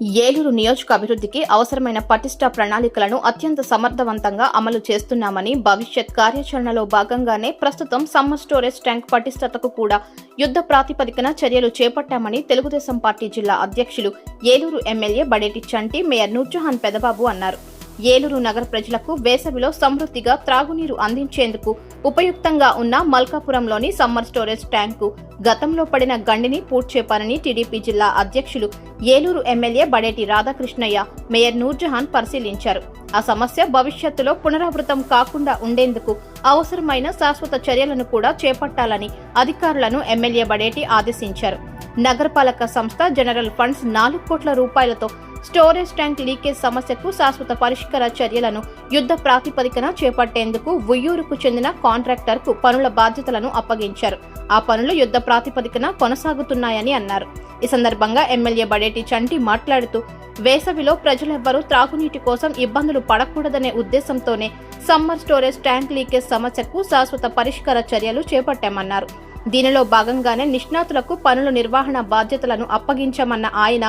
ఏలూరు నియోజక అభివృద్ధికి అవసరమైన పటిష్ట ప్రణాళికలను అత్యంత సమర్థవంతంగా అమలు చేస్తున్నామని భవిష్యత్ కార్యాచరణలో భాగంగానే ప్రస్తుతం సమ్మర్ స్టోరేజ్ ట్యాంక్ పటిష్టతకు కూడా యుద్ధ ప్రాతిపదికన చర్యలు చేపట్టామని తెలుగుదేశం పార్టీ జిల్లా అధ్యక్షులు ఏలూరు ఎమ్మెల్యే బడేటి చంటి మేయర్ నూర్జహాన్ పెదబాబు అన్నారు. ఏలూరు నగర ప్రజలకు వేసవిలో సమృద్ధిగా త్రాగునీరు అందించేందుకు ఉపయుక్తంగా ఉన్న మల్కాపురంలోని సమ్మర్ స్టోరేజ్ ట్యాంకు గతంలో పడిన గండిని పూడ్చేపారని టీడీపీ జిల్లా అధ్యక్షులు ఏలూరు ఎమ్మెల్యే బడేటి రాధాకృష్ణయ్య మేయర్ నూర్జహాన్ పరిశీలించారు. ఆ సమస్య భవిష్యత్తులో పునరావృతం కాకుండా ఉండేందుకు అవసరమైన శాశ్వత చర్యలను కూడా చేపట్టాలని అధికారులను ఎమ్మెల్యే బడేటి ఆదేశించారు. నగరపాలక సంస్థ జనరల్ ఫండ్స్ నాలుగు కోట్ల రూపాయలతో స్టోరేజ్ ట్యాంక్ లీకేజ్ సమస్యకు శాశ్వత పరిష్కార చర్యలను యుద్ధ ప్రాతిపదికన చేపట్టేందుకు ఉయ్యూరుకు చెందిన కాంట్రాక్టర్కు పనుల బాధ్యతలను అప్పగించారు. ఆ పనులు యుద్ధ ప్రాతిపదికన కొనసాగుతున్నాయని అన్నారు. ఈ సందర్భంగా ఎమ్మెల్యే బడేటి చంటి మాట్లాడుతూ వేసవిలో ప్రజలెవ్వరూ త్రాగునీటి కోసం ఇబ్బందులు పడకూడదనే ఉద్దేశంతోనే సమ్మర్ స్టోరేజ్ ట్యాంక్ లీకేజ్ సమస్యకు శాశ్వత పరిష్కార చర్యలు చేపట్టామన్నారు. దీనిలో భాగంగానే నిష్ణాతులకు పనుల నిర్వహణ బాధ్యతలను అప్పగించామన్న ఆయన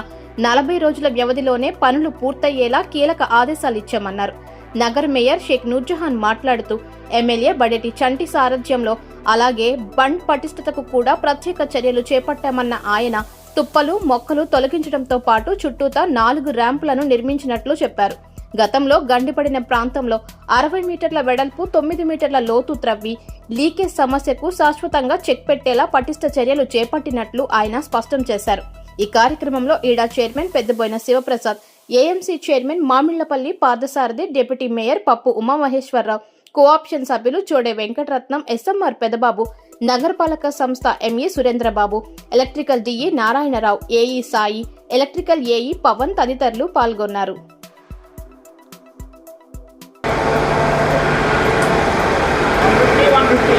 నలభై రోజుల వ్యవధిలోనే పనులు పూర్తయ్యేలా కీలక ఆదేశాలు ఇచ్చామన్నారు. నగర్ మేయర్ షేక్ నూర్జహాన్ మాట్లాడుతూ ఎమ్మెల్యే బడేటి చంటి సారథ్యంలో అలాగే బండ్ పటిష్టతకు కూడా ప్రత్యేక చర్యలు చేపట్టామన్న ఆయన తుప్పలు మొక్కలు తొలగించడంతో పాటు చుట్టూతా నాలుగు ర్యాంపులను నిర్మించినట్లు చెప్పారు. గతంలో గండిపడిన ప్రాంతంలో అరవై మీటర్ల వెడల్పు తొమ్మిది మీటర్ల లోతు త్రవ్వి లీకేజ్ సమస్యకు శాశ్వతంగా చెక్ పెట్టేలా పటిష్ట చర్యలు చేపట్టినట్లు ఆయన స్పష్టం చేశారు. ఈ కార్యక్రమంలో ఈడా chairman Peddaboina Sivaprasad AMC chairman Mamillapalli Parthasarathi deputy mayor Pappu Umamaheswara Rao co-option సభ్యులు చోడే వెంకటరత్నం ఎస్ఎంఆర్ పెదబాబు నగరపాలక సంస్థ ME Surendrababu electrical DE Narayana Rao AE Sai electrical AE Pavan తదితరులు పాల్గొన్నారు వన్ ఫిఫ్టీ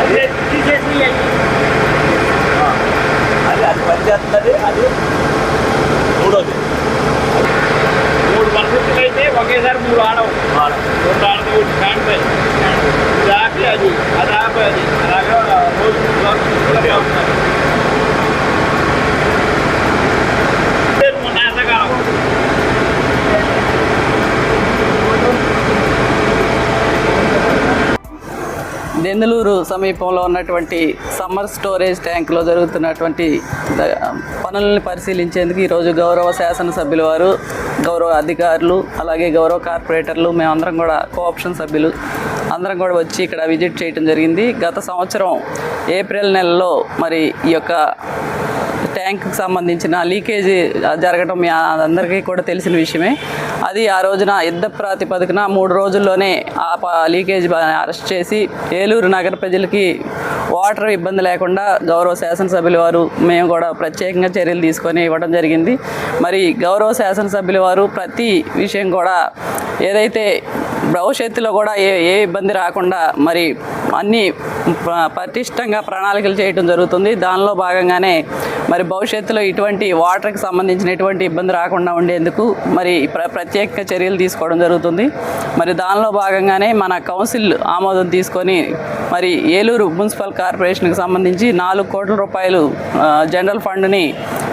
అదే తీసేసి అది అది పనిచేస్తున్నది అది దెందులూరు సమీపంలో ఉన్నటువంటి సమ్మర్ స్టోరేజ్ ట్యాంకులో జరుగుతున్నటువంటి పనులను పరిశీలించేందుకు ఈరోజు గౌరవ శాసనసభ్యుల వారు గౌరవ అధికారులు అలాగే గౌరవ కార్పొరేటర్లు మేమందరం కూడా కోఆప్షన్ సభ్యులు అందరం కూడా వచ్చి ఇక్కడ విజిట్ చేయడం జరిగింది. గత సంవత్సరం ఏప్రిల్ నెలలో మరి ఈ యొక్క ట్యాంక్కి సంబంధించిన లీకేజీ జరగడం మీ అందరికీ కూడా తెలిసిన విషయమే. అది ఆ రోజున యుద్ధ ప్రాతిపదికన మూడు రోజుల్లోనే ఆ లీకేజ్ అరెస్ట్ చేసి ఏలూరు నగర ప్రజలకి వాటర్ ఇబ్బంది లేకుండా గౌరవ శాసనసభ్యుల వారు మేము కూడా ప్రత్యేకంగా చర్యలు తీసుకొని ఇవ్వడం జరిగింది. మరి గౌరవ శాసనసభ్యుల వారు ప్రతి విషయం కూడా ఏదైతే భవిష్యత్తులో కూడా ఏ ఏ ఇబ్బంది రాకుండా మరి అన్ని ప- పటిష్టంగా ప్రణాళికలు చేయడం జరుగుతుంది. దానిలో భాగంగానే మరి భవిష్యత్తులో ఇటువంటి వాటర్కి సంబంధించిన ఎటువంటి ఇబ్బంది రాకుండా ఉండేందుకు మరి ప్ర ప్రత్యేక చర్యలు తీసుకోవడం జరుగుతుంది. మరి దానిలో భాగంగానే మన కౌన్సిల్ ఆమోదం తీసుకొని మరి ఏలూరు మున్సిపల్ కార్పొరేషన్కి సంబంధించి నాలుగు కోట్ల రూపాయలు జనరల్ ఫండ్ని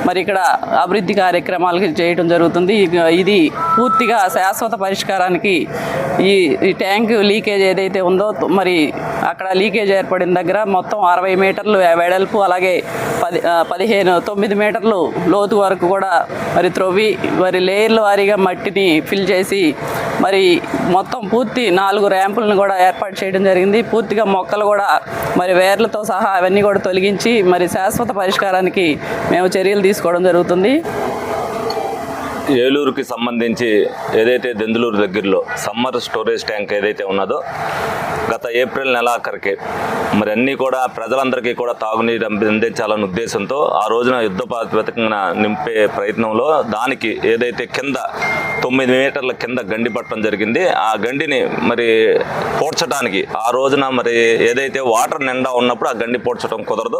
మరి ఇక్కడ అభివృద్ధి కార్యక్రమాలు చేయడం జరుగుతుంది. ఇది పూర్తిగా శాశ్వత పరిష్కారానికి ఈ ఈ ట్యాంక్ లీకేజ్ ఏదైతే ఉందో మరి అక్కడ లీకేజ్ ఏర్పడిన దగ్గర మొత్తం అరవై మీటర్లు వెడల్పు అలాగే పది పదిహేను తొమ్మిది మీటర్లు లోతు వరకు కూడా మరి త్రవ్వి మరి లేయర్ల వారీగా మట్టిని ఫిల్ చేసి మరి మొత్తం పూర్తి నాలుగు ర్యాంపులను కూడా ఏర్పాటు చేయడం జరిగింది. పూర్తిగా మొక్కలు కూడా మరి వేర్లతో సహా అవన్నీ కూడా తొలగించి మరి శాశ్వత పరిష్కారానికి మేము చర్యలు తీసుకోవడం జరుగుతుంది. ఏలూరుకి సంబంధించి ఏదైతే దెందులూరు దగ్గరలో సమ్మర్ స్టోరేజ్ ట్యాంక్ ఏదైతే ఉన్నదో గత ఏప్రిల్ నెలాఖరికి మరి అన్నీ కూడా ప్రజలందరికీ కూడా తాగునీరు అందించాలనే ఉద్దేశంతో ఆ రోజున యుద్ధ ప్రాతిపదికన నింపే ప్రయత్నంలో దానికి ఏదైతే కింద తొమ్మిది మీటర్ల కింద గండి పట్టడం జరిగింది. ఆ గండిని మరి పోడ్చడానికి ఆ రోజున మరి ఏదైతే వాటర్ నిండా ఉన్నప్పుడు ఆ గండి పోడ్చడం కుదరదు.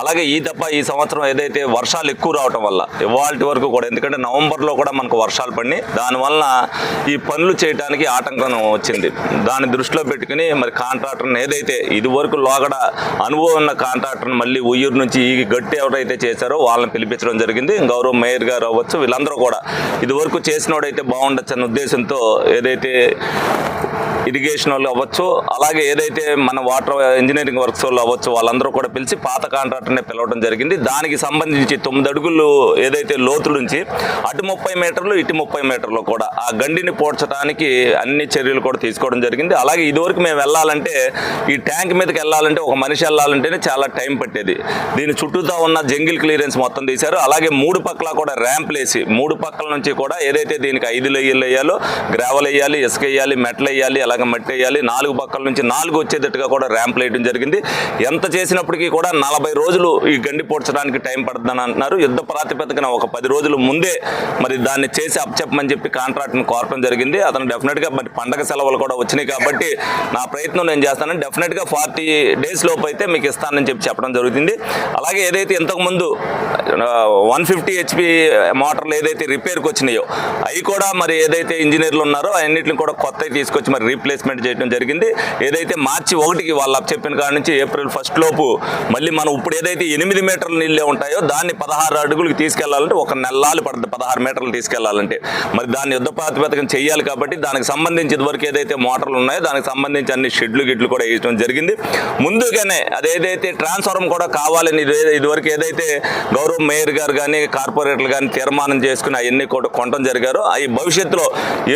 అలాగే ఈ తప్ప ఈ సంవత్సరం ఏదైతే వర్షాలు ఎక్కువ రావటం వల్ల ఇవాళ వరకు కూడా ఎందుకంటే నవంబర్లో కూడా మనకు వర్షాలు పడి దానివల్ల ఈ పనులు చేయడానికి ఆటంకం వచ్చింది. దాన్ని దృష్టిలో పెట్టుకుని మరి కాంట్రాక్టర్ని ఏదైతే ఇది వరకు లోగడ అనుభవం ఉన్న కాంట్రాక్టర్ని మళ్ళీ ఉయ్యూరు నుంచి ఈ గట్టి ఎవరైతే చేశారో వాళ్ళని పిలిపించడం జరిగింది. గౌరవ మేయర్ గారు అవ్వచ్చు వీళ్ళందరూ కూడా ఇది వరకు చేసినోడైతే బాగుండొచ్చు అన్న ఉద్దేశంతో ఏదైతే ఇరిగేషన్ వాళ్ళు అవ్వచ్చు అలాగే ఏదైతే మన వాటర్ ఇంజనీరింగ్ వర్క్స్ వాళ్ళు అవ్వచ్చు వాళ్ళందరూ కూడా పిలిచి పాత కాంట్రాక్టర్ని పిలవడం జరిగింది. దానికి సంబంధించి తొమ్మిది అడుగులు ఏదైతే లోతు నుంచి అటు ముప్పై మీటర్లు ఇటు ముప్పై మీటర్లు కూడా ఆ గండిని పోడ్చడానికి అన్ని చర్యలు కూడా తీసుకోవడం జరిగింది. అలాగే ఇదివరకు మేము వెళ్ళాలంటే ఈ ట్యాంక్ మీదకి వెళ్ళాలంటే ఒక మనిషి వెళ్ళాలంటేనే చాలా టైం పట్టేది. దీని చుట్టూతా ఉన్న జంగిల్ క్లియరెన్స్ మొత్తం తీశారు. అలాగే మూడు పక్కల కూడా ర్యాంప్లు వేసి మూడు పక్కల నుంచి కూడా ఏదైతే దీనికి ఐదు లెయ్యలు వేయాలో గ్రావెల్ వేయాలి ఇసుక వేయాలి మెట్లు వేయాలి అలాగే మట్టి వేయాలి నాలుగు పక్కల నుంచి నాలుగు వచ్చేటట్టుగా కూడా ర్యాంప్ వేయడం జరిగింది. ఎంత చేసినప్పటికీ కూడా నలభై రోజులు ఈ గండి పోడ్చడానికి టైం పడుతుందని అంటున్నారు. యుద్ధ ప్రాతిపదికన ఒక పది రోజులు ముందే మరి దాన్ని చేసి అప్పచెప్పమని చెప్పి కాంట్రాక్ట్ని కోరడం జరిగింది. అతను డెఫినెట్గా మరి పండగ సెలవులు కూడా వచ్చినాయి కాబట్టి నా ప్రయత్నం నేను చేస్తాను డెఫినెట్గా ఫార్టీ డేస్ లోపు అయితే మీకు ఇస్తానని చెప్పి చెప్పడం జరుగుతుంది. అలాగే ఏదైతే ఇంతకుముందు వన్ ఫిఫ్టీ హెచ్పి మోటార్లు ఏదైతే రిపేర్కి వచ్చినాయో అవి కూడా మరి ఏదైతే ఇంజనీర్లు ఉన్నారో అన్నింటిని కూడా కొత్తవి తీసుకొచ్చి మరి రీప్లేస్మెంట్ చేయడం జరిగింది. ఏదైతే మార్చి ఒకటికి వాళ్ళు చెప్పిన కాడ నుంచి ఏప్రిల్ ఫస్ట్ లోపు మళ్ళీ మనం ఇప్పుడు ఏదైతే ఎనిమిది మీటర్ల నీళ్ళే ఉంటాయో దాన్ని పదహారు అడుగులకు తీసుకెళ్ళాలంటే ఒక నెలలు పడుతుంది పదహారు మీటర్లు తీసుకెళ్ళాలంటే. మరి దాన్ని యుద్ధ ప్రాతిపదికన చేయాలి కాబట్టి దానికి సంబంధించి ఇదివరకు ఏదైతే మోటార్లు ఉన్నాయో దానికి సంబంధించి అన్ని షెడ్లు గిడ్లు కూడా వేయడం జరిగింది. ముందుగానే అదేదైతే ట్రాన్స్ఫార్మర్ కూడా కావాలని ఇది ఇదివరకు ఏదైతే గౌరవ మేయర్ గారు కానీ కార్పొరేటర్లు కానీ తీర్మానం చేసుకుని అవన్నీ కూడా కొనడం జరిగారు. అవి భవిష్యత్తులో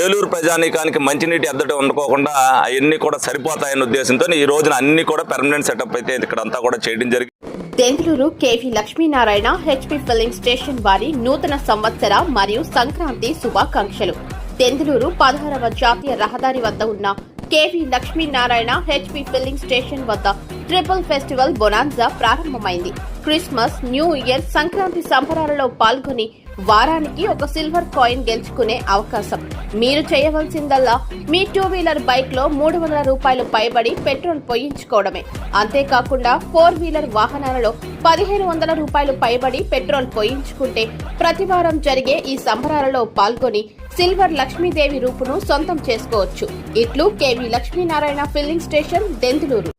ఏలూరు ప్రజానీకానికి మంచినీటి ఎద్దట ఉండకోకుండా అవన్నీ కూడా సరిపోతాయన్న ఉద్దేశంతో ఈ రోజున అన్ని కూడా పెర్మనెంట్ సెటప్ అయితే ఇక్కడ అంతా కూడా చేయడం జరిగింది Bengaluru KV Lakshminarayana HP filling station వారి నూతన సంవత్సర మరియు సంక్రాంతి శుభాకాంక్షలు. దెందులూరు పదహారవ జాతీయ రహదారి వద్ద ఉన్న KV Lakshminarayana HP filling station వద్ద ట్రిపుల్ ఫెస్టివల్ బొనాన్జా ప్రారంభమైంది. క్రిస్మస్ న్యూ ఇయర్ సంక్రాంతి సంబరాలలో పాల్గొని వారానికి ఒక సిల్వర్ కాయిన్ గెలుచుకునే అవకాశం. మీరు చేయవలసిందల్లా మీ టూ వీలర్ బైక్లో మూడు వందల రూపాయలు పైబడి పెట్రోల్ పోయించుకోవడమే. అంతేకాకుండా ఫోర్ వీలర్ వాహనాలలో పదిహేను వందల రూపాయలు పైబడి పెట్రోల్ పోయించుకుంటే ప్రతి వారం జరిగే ఈ సంబరాలలో పాల్గొని సిల్వర్ లక్ష్మీదేవి రూపును సొంతం చేసుకోవచ్చు. ఇట్లు KV Lakshminarayana filling station Denduluru.